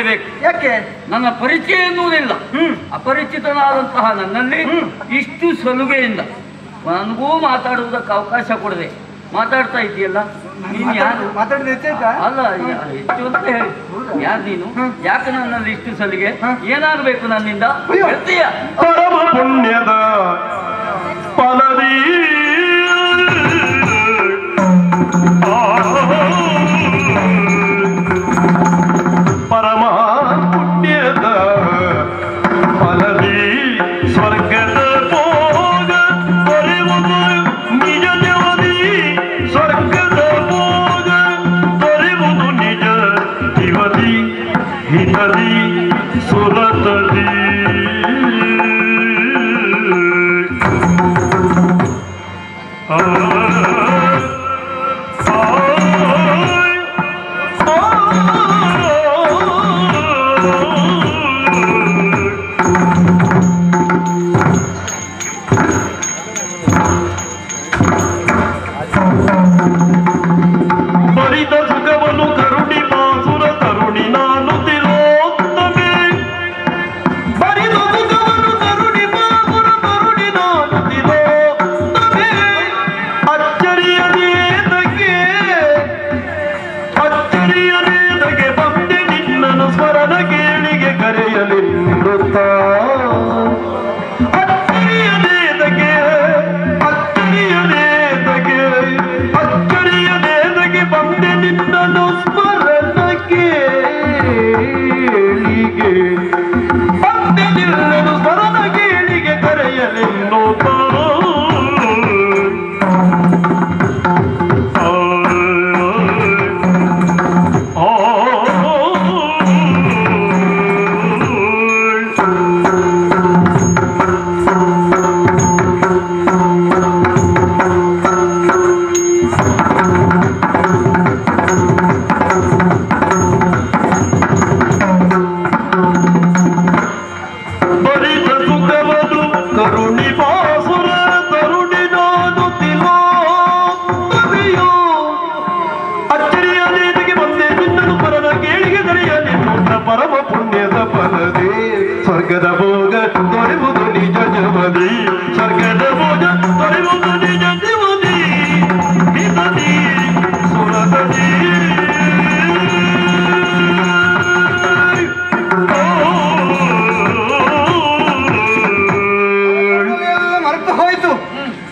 ಪಡಲೇಬೇಕು ಯಾಕೆ? ನನ್ನ ಪರಿಚಯ ಎನ್ನುವುದಿಲ್ಲ. ಅಪರಿಚಿತನಾದಂತಹ ನನ್ನಲ್ಲಿ. ಇಷ್ಟು ಸಲುಗೆಯಿಂದ ನನಗೂ ಮಾತಾಡುವುದಕ್ಕೆ ಅವಕಾಶ ಕೊಡದೆ ಮಾತಾಡ್ತಾ ಇದೆಯಲ್ಲ ನೀನು ಯಾರು? ಅಲ್ಲ ಹೆಚ್ಚು ಅಂತ ಹೇಳಿ. ಯಾರು ನೀನು. ಯಾಕೆ ನನ್ನಲ್ಲಿ ಇಷ್ಟು ಸಲಿಗೆ. ಏನಾಗಬೇಕು ನನ್ನಿಂದ. ಹೇಳ್ತೀಯ? ಪರಮ ಪುಣ್ಯದ ಫಲದಿ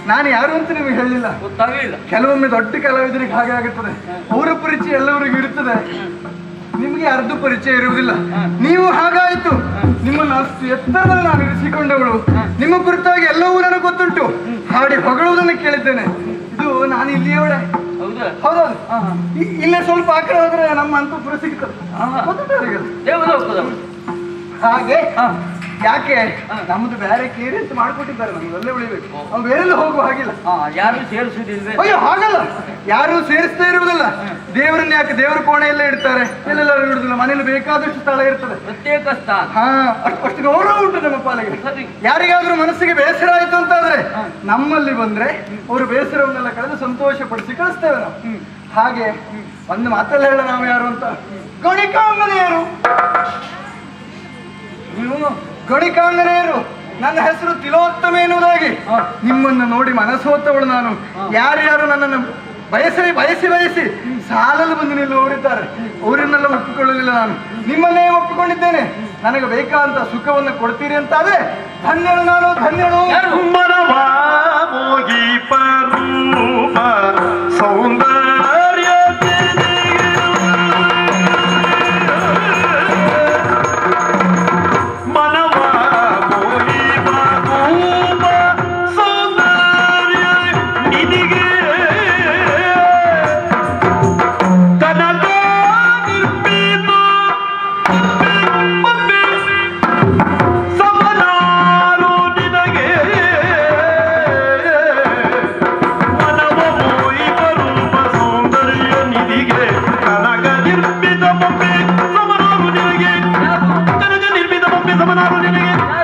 ನಾನು ಯಾರು ಅಂತ ನಿಮಗೆ ಹೇಳಿಲ್ಲ. ಗೊತ್ತಾಗಲಿಲ್ಲ. ಕೆಲವೊಮ್ಮೆ ದೊಡ್ಡ ಕಲಾವಿದರಿಗೆ ಹಾಗೆ ಆಗುತ್ತದೆ. ಅವರ ಪರಿಚಯ ಎಲ್ಲವರಿಗೂ ಇರುತ್ತದೆ. ನಿಮಗೆ ಅರ್ಧ ಪರಿಚಯ ಇರುವುದಿಲ್ಲ. ನೀವು ಹಾಗಾಯಿತು. ಅಷ್ಟು ಎತ್ತರದಲ್ಲಿ ನಾನು ಇರಿಸಿಕೊಂಡವಳು. ನಿಮ್ಮ ಕುರಿತಾಗಿ ಎಲ್ಲವೂ ನನಗೆ ಗೊತ್ತುಂಟು. ಹಾಡಿ ಹೊಗಳುವುದನ್ನು ಕೇಳಿದ್ದೇನೆ. ಇದು ನಾನು ಇಲ್ಲಿಯವಳೆ. ಹೌದಾ? ಹೌದೌದು ಇಲ್ಲೇ ಸ್ವಲ್ಪ ಆ ಕಡೆ ಹೋದ್ರೆ ನಮ್ಮ ಸಿಗ್ತದೆ. ಅವರಿಗೆ ಅದು. ದೇವಲೋಕದವರು ಹಾಗೆ? ಹಾ. ಯಾಕೆ. ನಮ್ದು ಬೇರೆ ಕೇರಿ ಅಂತ ಮಾಡ್ಕೊಟ್ಟಿದ್ದಾರೆ ನಮ್ಗೆ ಅಲ್ಲೇ ಉಳಿಬೇಕು. ನಾವು ಬೇರೆಲ್ಲ ಹೋಗುವ ಹಾಗಿಲ್ಲ. ಯಾರು ಸೇರಿಸುವುದಿಲ್ಲ ಅಯ್ಯೋ ಹಾಗಲ್ಲ. ಯಾರು ಸೇರಿಸ್ತಾ ಇರುವುದಿಲ್ಲ. ದೇವರನ್ನ ಯಾಕೆ ದೇವರ ಕೋಣೆಯಲ್ಲೇ ಇಡ್ತಾರೆ? ಎಲ್ಲೆಲ್ಲರೂ ಇಡುದಿಲ್ಲ ಮನೇಲಿ ಬೇಕಾದಷ್ಟು ಸ್ಥಳ ಇರ್ತದೆ. ಪ್ರತ್ಯೇಕ ಸ್ಥಾನ. ಹಾ ಅಷ್ಟು ಅಷ್ಟು ಗೌರವ ಉಂಟು ನಮ್ಮ ಪಾಲಿಗೆ. ಯಾರಿಗಾದ್ರೂ ಮನಸ್ಸಿಗೆ ಬೇಸರ ಆಯ್ತು ಅಂತಾದ್ರೆ ನಮ್ಮಲ್ಲಿ ಬಂದ್ರೆ ಅವರು ಬೇಸರವನ್ನೆಲ್ಲ ಕಳೆದು ಸಂತೋಷ ಪಡಿಸಿ ಕಳಿಸ್ತೇವೆ ನಾವು. ಹಾಗೆ ಒಂದು ಮಾತಲ್ಲ ಹೇಳ ನಾವು ಯಾರು ಅಂತ? ಗಣಿಕಾಂಗನೆಯರು. ನೀವು ಗಣಿಕಾಂಗನೆಯರು ನನ್ನ ಹೆಸರು ತಿಲೋತ್ತಮ ಎನ್ನುವುದಾಗಿ. ನಿಮ್ಮನ್ನು ನೋಡಿ ಮನಸೋತವಳು ನಾನು. ಯಾರ್ಯಾರು ನನ್ನನ್ನು ಬಯಸಿ ಬಯಸಿ ಬಯಸಿ ಸಾಲಲು ಬಂದು ನಿಲ್ಲುವವರಿದ್ದಾರೆ ಅವರನ್ನೆಲ್ಲ ಒಪ್ಪಿಕೊಳ್ಳಲಿಲ್ಲ ನಾನು. ನಿಮ್ಮನ್ನೇ ಒಪ್ಪಿಕೊಂಡಿದ್ದೇನೆ. ನನಗೆ ಬೇಕಾದಂತ ಸುಖವನ್ನು ಕೊಡ್ತೀರಿ ಅಂತಾದ್ರೆ ಧನ್ಯಳು ನಾನು ಧನ್ಯಳು. ಸೌಂದರ್ಯ Hallelujah.